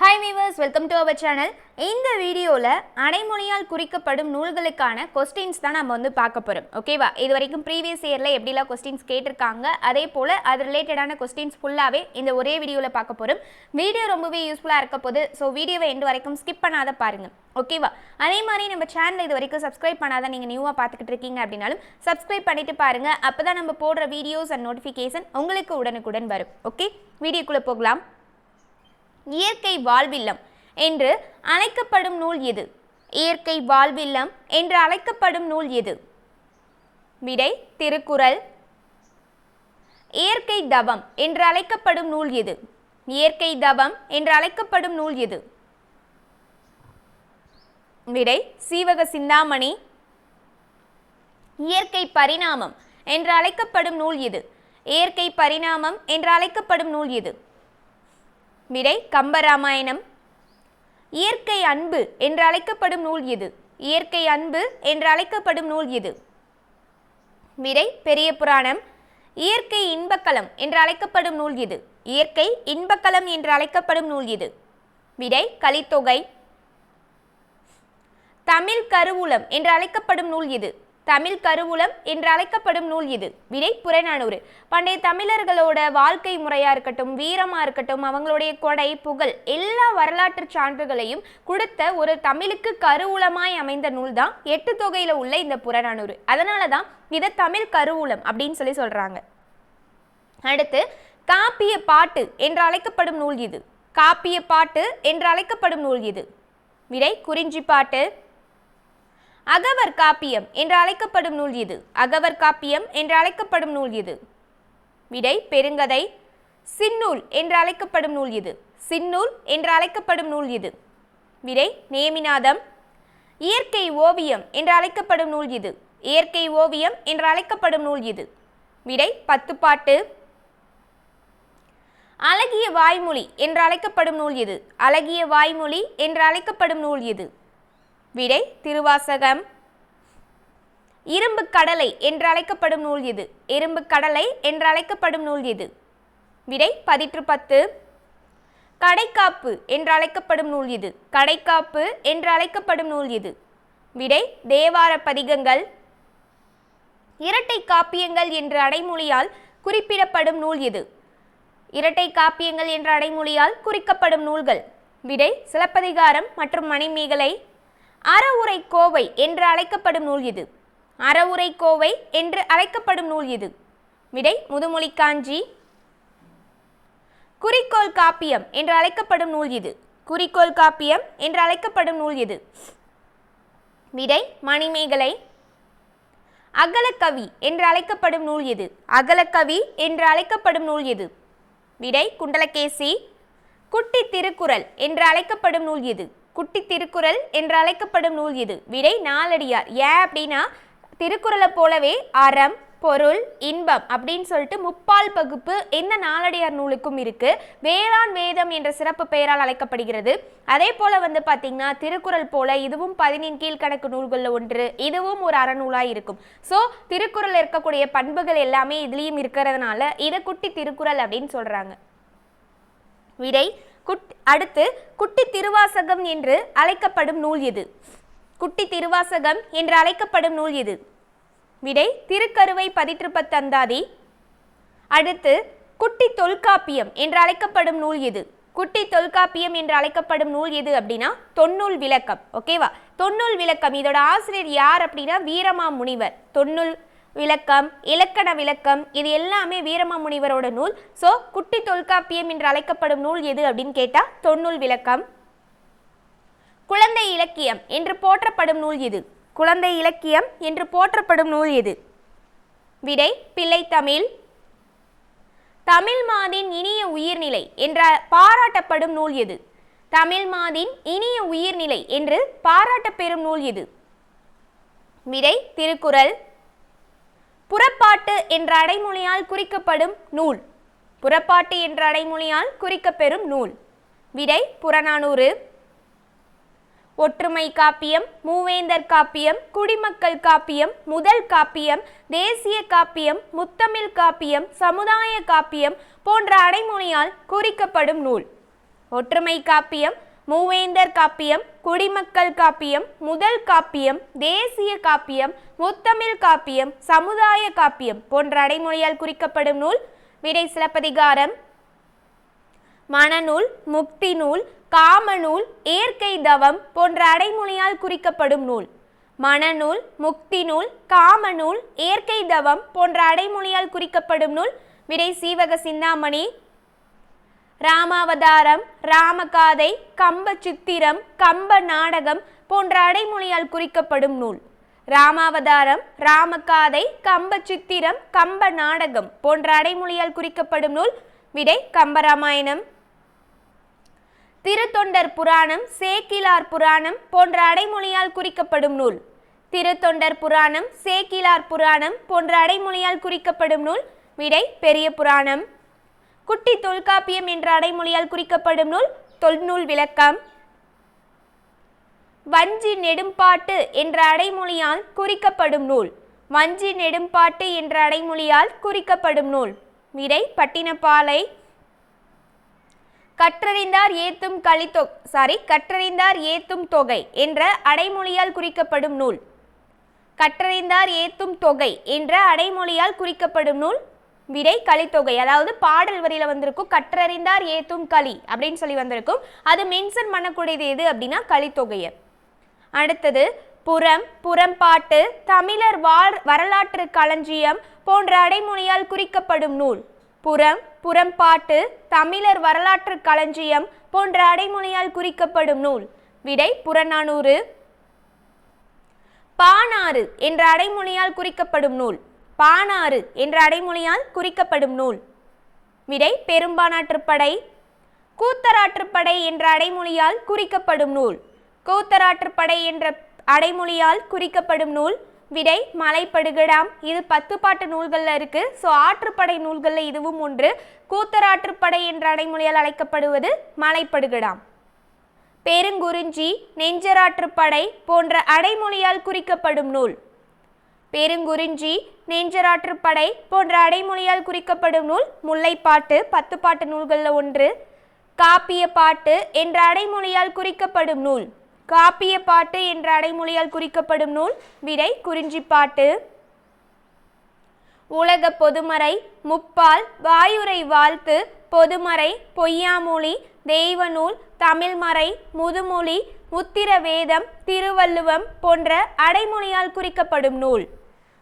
Hi viewers welcome to our channel இந்த வீடியோவில் அடைமொழியால் குறிக்கப்படும் நூல்களுக்கான கொஸ்டின்ஸ் தான் நம்ம வந்து பார்க்க போகிறோம் ஓகேவா இது வரைக்கும் ப்ரீவியஸ் இயரில் எப்படிலாம் கொஸ்டின்ஸ் கேட்டிருக்காங்க அதே போல் அது ரிலேட்டடான கொஸ்டின்ஸ் ஃபுல்லாகவே இந்த ஒரே வீடியோவில் பார்க்க போகிறோம் வீடியோ ரொம்பவே யூஸ்ஃபுல்லாக இருக்க போது ஸோ வீடியோவை எண்டு வரைக்கும் ஸ்கிப் பண்ணாத பாருங்கள் ஓகேவா அதே மாதிரி நம்ம சேனல் இது வரைக்கும் சப்ஸ்கிரைப் பண்ணாத நீங்கள் நியூவாக பார்த்துக்கிட்டு இருக்கீங்க அப்படின்னாலும் சப்ஸ்கிரைப் பண்ணிட்டு பாருங்கள் அப்போ தான் நம்ம போடுற வீடியோஸ் அண்ட் நோட்டிஃபிகேஷன் உங்களுக்கு உடனுக்குடன் வரும். ஓகே வீடியோக்குள்ளே போகலாம். இயற்கை வாழ்வில்லம் என்று அழைக்கப்படும் நூல் எது? இயற்கை வாழ்வில்லம் என்று அழைக்கப்படும் நூல் எது? விடை திருக்குறள். இயற்கை தவம் என்று அழைக்கப்படும் நூல் எது? இயற்கை தவம் என்று அழைக்கப்படும் நூல் எது? விடை சீவக சிந்தாமணி. இயற்கை பரிணாமம் என்று அழைக்கப்படும் நூல் எது? இயற்கை பரிணாமம் என்று அழைக்கப்படும் நூல் எது? விடை கம்பராமாயணம். இயற்கை அன்பு என்று அழைக்கப்படும் நூல் இது. இயற்கை அன்பு என்று அழைக்கப்படும் நூல் இது. விடை பெரிய புராணம். இயற்கை இன்பக்களம் என்று அழைக்கப்படும் நூல் இது. இயற்கை இன்பக்களம் என்று அழைக்கப்படும் நூல் இது. விடை கலித்தொகை. தமிழ் கருவூலம் என்று அழைக்கப்படும் நூல் இது. தமிழ் கருவூலம் என்று அழைக்கப்படும் நூல் இது. விடை புறநானூறு. பண்டைய தமிழர்களோட வாழ்க்கை முறையா இருக்கட்டும் வீரமா இருக்கட்டும் அவங்களுடைய கொடை புகழ் எல்லா வரலாற்று சான்றுகளையும் கொடுத்த ஒரு தமிழுக்கு கருவூலமாய் அமைந்த நூல் தான் எட்டு தொகையில உள்ள இந்த புறநானூறு. அதனால தான் இதை தமிழ் கருவூலம் அப்படின்னு சொல்லி சொல்றாங்க. அடுத்து காப்பிய பாட்டு என்று அழைக்கப்படும் நூல் இது. காப்பிய பாட்டு என்று அழைக்கப்படும் நூல் இது. விடை குறிஞ்சி பாட்டு. அகவர் காப்பியம் என்று அழைக்கப்படும் நூல் இது. அகவர் காப்பியம் என்று அழைக்கப்படும் நூல் இது. விடை பெருங்கதை சின்னூல் என்று அழைக்கப்படும் நூல் இது. சின்னூல் என்று அழைக்கப்படும் நூல் இது. விடை நேமிநாதம் இயற்கை ஓவியம் என்று அழைக்கப்படும் நூல் இது. இயற்கை ஓவியம் என்று அழைக்கப்படும் நூல் இது. விடை பத்துப்பாட்டு அழகிய வாய்மொழி என்று அழைக்கப்படும் நூல் இது. அழகிய வாய்மொழி என்று அழைக்கப்படும் நூல் இது. விடை திருவாசகம். இரும்பு கடலை என்று அழைக்கப்படும் நூல் இது. இரும்பு கடலை என்று அழைக்கப்படும் நூல் இது. விடை பதிற்று பத்து. கடைக்காப்பு என்று அழைக்கப்படும் நூல் இது. கடைக்காப்பு என்று அழைக்கப்படும் நூல் இது. விடை தேவார பதிகங்கள். இரட்டை காப்பியங்கள் என்ற அடைமொழியால் குறிப்பிடப்படும் நூல் இது. இரட்டை காப்பியங்கள் என்ற அடைமொழியால் குறிக்கப்படும் நூல்கள். விடை சிலப்பதிகாரம் மற்றும் மணிமேகலை. அறவுரை கோவை என்று அழைக்கப்படும் நூல் இது. அறவுரை கோவை என்று அழைக்கப்படும் நூல் இது. விடை முதுமொழி காஞ்சி குறிக்கோள் காப்பியம் என்று அழைக்கப்படும் நூல் இது. குறிக்கோள் காப்பியம் என்று அழைக்கப்படும் நூல் இது. விடை மணிமேகலை. அகலக்கவி என்று அழைக்கப்படும் நூல் எது அகலக்கவி என்று அழைக்கப்படும் நூல் எது விடை குண்டலகேசி. குட்டி திருக்குறள் என்று அழைக்கப்படும் நூல் எது குட்டி திருக்குறள் என்று அழைக்கப்படும் நூல் இது. விடை நாலடியார். ஏன் அப்படின்னா திருக்குறளை போலவே அறம் பொருள் இன்பம் அப்படின்னு சொல்லிட்டு முப்பால் பகுப்பு இந்த நாலடியார் நூலுக்கும் இருக்கு. வேளாண் வேதம் என்ற சிறப்பு பெயரால் அழைக்கப்படுகிறது. அதே போல வந்து பார்த்தீங்கன்னா திருக்குறள் போல இதுவும் பதினெண் கீழ்கணக்கு நூல்களில் ஒன்று. இதுவும் ஒரு அறநூலாக இருக்கும். ஸோ திருக்குறள் இருக்கக்கூடிய பண்புகள் எல்லாமே இதுலேயும் இருக்கிறதுனால இதை குட்டி திருக்குறள் அப்படின்னு சொல்றாங்க. விடை குட் அடுத்து குட்டி திருவாசகம் என்று அழைக்கப்படும் நூல் எது? குட்டி திருவாசகம் என்று அழைக்கப்படும் நூல் எது? விடை திருக்கருவை பதிற்றுப்பத்தந்தாதி அடுத்து குட்டி தொல்காப்பியம் என்று அழைக்கப்படும் நூல் எது? குட்டி தொல்காப்பியம் என்று அழைக்கப்படும் நூல் எது அப்படின்னா தொன்னூல் விளக்கம். ஓகேவா? தொன்னூல் விளக்கம். இதோட ஆசிரியர் யார் அப்படின்னா வீரமா முனிவர் தொன்னூல் விளக்கம் இலக்கண விளக்கம் இது எல்லாமே வீரமாமுனிவரோட நூல். ஸோ குட்டி தொல்காப்பியம் என்று அழைக்கப்படும் நூல் எது அப்படின்னு கேட்டால் தொன்னூல் விளக்கம். குழந்தை இலக்கியம் என்று போற்றப்படும் நூல் எது? குழந்தை இலக்கியம் என்று போற்றப்படும் நூல் எது? விடை பிள்ளைத்தமிழ் தமிழ் மாதின் இனிய உயிர்நிலை என்ற பாராட்டப்படும் நூல் எது? தமிழ் மாதின் இனிய உயிர்நிலை என்று பாராட்டப்பெறும் நூல் எது? விடை திருக்குறள். புறப்பாட்டு என்ற அடைமொழியால் குறிக்கப்படும் நூல். புறப்பாட்டு என்ற அடைமொழியால் குறிக்கப்பெறும் நூல். விடை புறநானூறு. ஒற்றுமை காப்பியம் மூவேந்தர் காப்பியம் குடிமக்கள் காப்பியம் முதல் காப்பியம் தேசிய காப்பியம் முத்தமிழ் காப்பியம் சமுதாய காப்பியம் போன்ற அடைமொழியால் குறிக்கப்படும் நூல். ஒற்றுமை காப்பியம் மூவேந்தர் காப்பியம் குடிமக்கள் காப்பியம் முதல் காப்பியம் தேசிய காப்பியம் முத்தமிழ் காப்பியம் சமுதாய காப்பியம் போன்ற அடைமொழியால் குறிக்கப்படும் நூல் விடை சிலப்பதிகாரம். மணநூல் முக்தி நூல் காமநூல் இயற்கை தவம் போன்ற அடைமொழியால் குறிக்கப்படும் நூல். மணநூல் முக்தி நூல் காமநூல் இயற்கை தவம் போன்ற அடைமொழியால் குறிக்கப்படும் நூல் விடை சீவக சிந்தாமணி ராமாவதாரம் ராமகாதை கம்ப சித்திரம் கம்ப நாடகம் போன்ற அடைமொழியால் குறிக்கப்படும் நூல். ராமாவதாரம் ராமகாதை கம்ப சித்திரம் கம்ப நாடகம் போன்ற அடைமொழியால் குறிக்கப்படும் நூல் விடை கம்பராமாயணம். திருத்தொண்டர் புராணம் சேக்கிலார் புராணம் போன்ற அடைமொழியால் குறிக்கப்படும் நூல். திருத்தொண்டர் புராணம் சேக்கிலார் புராணம் போன்ற அடைமொழியால் குறிக்கப்படும் நூல் விடை பெரிய புராணம். குட்டி தொல்காப்பியம் என்ற அடைமொழியால் குறிக்கப்படும் நூல் தொல்நூல் விளக்கம். வஞ்சி நெடும்பாட்டு என்ற அடைமொழியால் குறிக்கப்படும் நூல். வஞ்சி நெடும்பாட்டு என்ற அடைமொழியால் குறிக்கப்படும் நூல். விடை பட்டினப்பாலை. கற்றறிந்தார் ஏத்தும் கலித்தொ சாரி கற்றறிந்தார் ஏத்தும் தொகை என்ற அடைமொழியால் குறிக்கப்படும் நூல். கற்றறிந்தார் ஏத்தும் தொகை என்ற அடைமொழியால் குறிக்கப்படும் நூல் விடை கலித்தொகை. அதாவது பாடல் வரியில வந்திருக்கும் கற்றறிந்தார் ஏத்தும் களி அப்படின்னு சொல்லி வந்திருக்கும். அது மென்ஷன் பண்ணக்கூடியது எது அப்படின்னா கலித்தொகையை. அடுத்தது புறம் புறம்பாட்டு தமிழர் வாழ் வரலாற்று களஞ்சியம் போன்ற அடைமொழியால் குறிக்கப்படும் நூல். புறம் புறம்பாட்டு தமிழர் வரலாற்று களஞ்சியம் போன்ற அடைமொழியால் குறிக்கப்படும் நூல். விடை புறநானூறு. பானாறு என்ற அடைமொழியால் குறிக்கப்படும் நூல். பானாறு என்ற அடைமொழியால் குறிக்கப்படும் நூல். விடை பெரும்பானாற்றுப்படை. கூத்தராற்றுப்படை என்ற அடைமொழியால் குறிக்கப்படும் நூல். கூத்தராற்றுப்படை என்ற அடைமொழியால் குறிக்கப்படும் நூல். விடை மலைப்படுகடாம். இது பத்து பாட்டு நூல்களில் இருக்கு. ஸோ ஆற்றுப்படை நூல்களில் இதுவும் ஒன்று. கூத்தராற்றுப்படை என்ற அடைமொழியால் அழைக்கப்படுவது மலைப்படுகடாம். பெருங்குறிஞ்சி நெஞ்சராற்றுப்படை போன்ற அடைமொழியால் குறிக்கப்படும் நூல். பெருங்குறிஞ்சி நெஞ்சராற்றுப்படை போன்ற அடைமொழியால் குறிக்கப்படும் நூல் முல்லைப்பாட்டு பத்து பாட்டு நூல்களில் ஒன்று. காப்பிய பாட்டு என்ற அடைமொழியால் குறிக்கப்படும் நூல். காப்பிய பாட்டு என்ற அடைமொழியால் குறிக்கப்படும் நூல் விடை குறிஞ்சிப்பாட்டு. உலக பொதுமறை முப்பால் வாயுரை வாழ்த்து பொதுமறை பொய்யாமொழி தெய்வநூல் தமிழ்மறை முதுமொழி உத்திர வேதம் திருவள்ளுவம் போன்ற அடைமொழியால் குறிக்கப்படும் நூல்.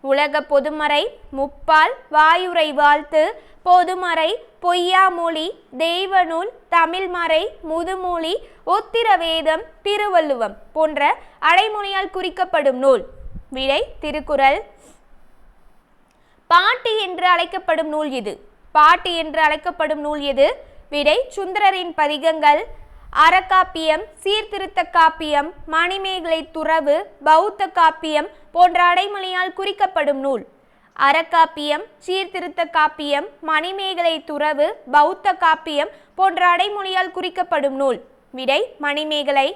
உலக பொதுமறை முப்பால் வாயுரை வாழ்த்து பொதுமறை பொய்யாமொழி தெய்வநூல் தமிழ்மறை முதுமொழி உத்திரவேதம் திருவள்ளுவம் போன்ற அடைமொழியால் குறிக்கப்படும் நூல். விடை திருக்குறள். பாட்டு என்று அழைக்கப்படும் நூல் இது. பாட்டு என்று அழைக்கப்படும் நூல் எது? விடை சுந்தரரின் பதிகங்கள். அறக்காப்பியம் சீர்திருத்த காப்பியம் மணிமேகலை துறவு பௌத்த காப்பியம் போன்ற அடைமொழியால் குறிக்கப்படும் நூல். அறக்காப்பியம் சீர்திருத்த காப்பியம் மணிமேகலை துறவு பௌத்த காப்பியம் போன்ற அடைமொழியால் குறிக்கப்படும் நூல். விடை மணிமேகலை.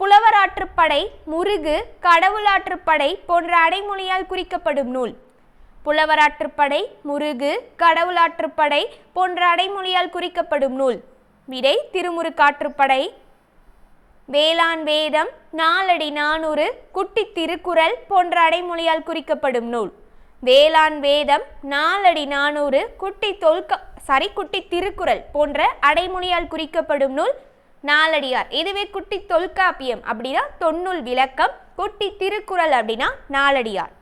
புலவராற்றுப்படை முருகு கடவுளாற்றுப்படை போன்ற அடைமொழியால் குறிக்கப்படும் நூல். புலவராற்றுப்படை முருகு கடவுளாற்றுப்படை போன்ற அடைமொழியால் குறிக்கப்படும் நூல். விடை திருமுருகாற்றுப்படை வேளாண் வேதம் நாலடி நானூறு குட்டி திருக்குறள் போன்ற அடைமொழியால் குறிக்கப்படும் நூல். வேளாண் வேதம் நாலடி நானூறு குட்டி தொல்க சாரி குட்டி திருக்குறள் போன்ற அடைமொழியால் குறிக்கப்படும் நூல் நாலடியார். இதுவே குட்டி தொல்காப்பியம் அப்படின்னா தொன்னூல் விளக்கம் குட்டி திருக்குறள் அப்படின்னா நாலடியார்.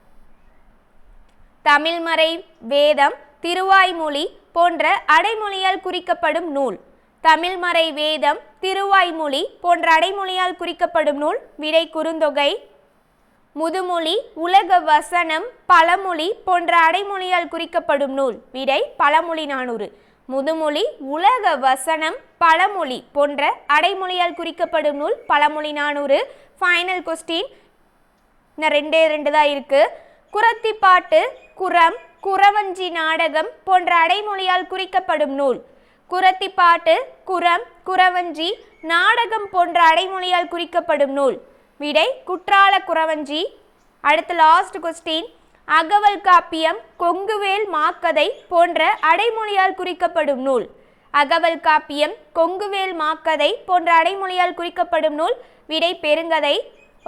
தமிழ்மறை வேதம் திருவாய்மொழி போன்ற அடைமொழியால் குறிக்கப்படும் நூல் தமிழ்மறை வேதம் திருவாய்மொழி போன்ற அடைமொழியால் குறிக்கப்படும் நூல் விடை குறுந்தொகை. முதுமொழி உலக வசனம் பழமொழி போன்ற அடைமொழியால் குறிக்கப்படும் நூல் விடை பழமொழி நானூறு. முதுமொழி உலக வசனம் பழமொழி போன்ற அடைமொழியால் குறிக்கப்படும் நூல் பழமொழி நானூறு. ஃபைனல் கொஸ்டின் இன்னும் ரெண்டே ரெண்டு தான் இருக்குது குரத்திப்பாட்டு குரம் குறவஞ்சி நாடகம் போன்ற அடைமொழியால் குறிக்கப்படும் நூல் குரத்திப்பாட்டு குரம் குறவஞ்சி நாடகம் போன்ற அடைமொழியால் குறிக்கப்படும் நூல். விடை குற்றால குறவஞ்சி அடுத்த லாஸ்ட் கொஸ்டின் அகவல் காப்பியம் கொங்குவேல் மாக்கதை போன்ற அடைமொழியால் குறிக்கப்படும் நூல். அகவல் காப்பியம் கொங்குவேல் மாக்கதை போன்ற அடைமொழியால் குறிக்கப்படும் நூல். விடை பெருங்கதை.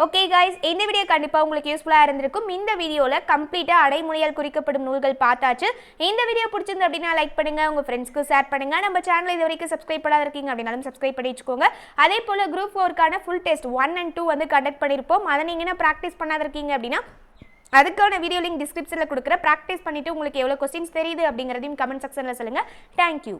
ஓகே காய்ஸ் இந்த வீடியோ கண்டிப்பாக உங்களுக்கு யூஸ்ஃபுல்லாக இருந்திருக்கும். இந்த வீடியோவில் கம்ப்ளீட்டாக அடைமொழியால் குறிக்கப்படும் நூல்கள் பார்த்தாச்சு. இந்த வீடியோ பிடிச்சிருந்து அப்படின்னா லைக் பண்ணுங்க. உங்கள் ஃப்ரெண்ட்ஸ்க்கு ஷேர் பண்ணுங்கள் நம்ம சேனல் இது வரைக்கும் சப்ஸ்கிரைப் பண்ணாத இருக்கீங்க அப்படின்னாலும் சப்ஸ்கிரைப் பண்ணி வச்சுக்கோங்க. அதே போல் group ஃபோருக்கான full test one and two வந்து கண்டக்ட் பண்ணியிருப்போம் அதை நீங்கள் என்ன ப்ராக்டிஸ் பண்ணாத இருக்கீங்க அப்படின்னா அதுக்கான வீடியோ லிங்க் டிஸ்கிரிப்ஷனில் கொடுக்குற ப்ராக்டிஸ் பண்ணிவிட்டு உங்களுக்கு எவ்வளோ கொஸ்டின்ஸ் தெரியுது அப்படிங்கிறதையும் கமெண்ட் செக்ஷனில் சொல்லுங்கள் தேங்க்யூ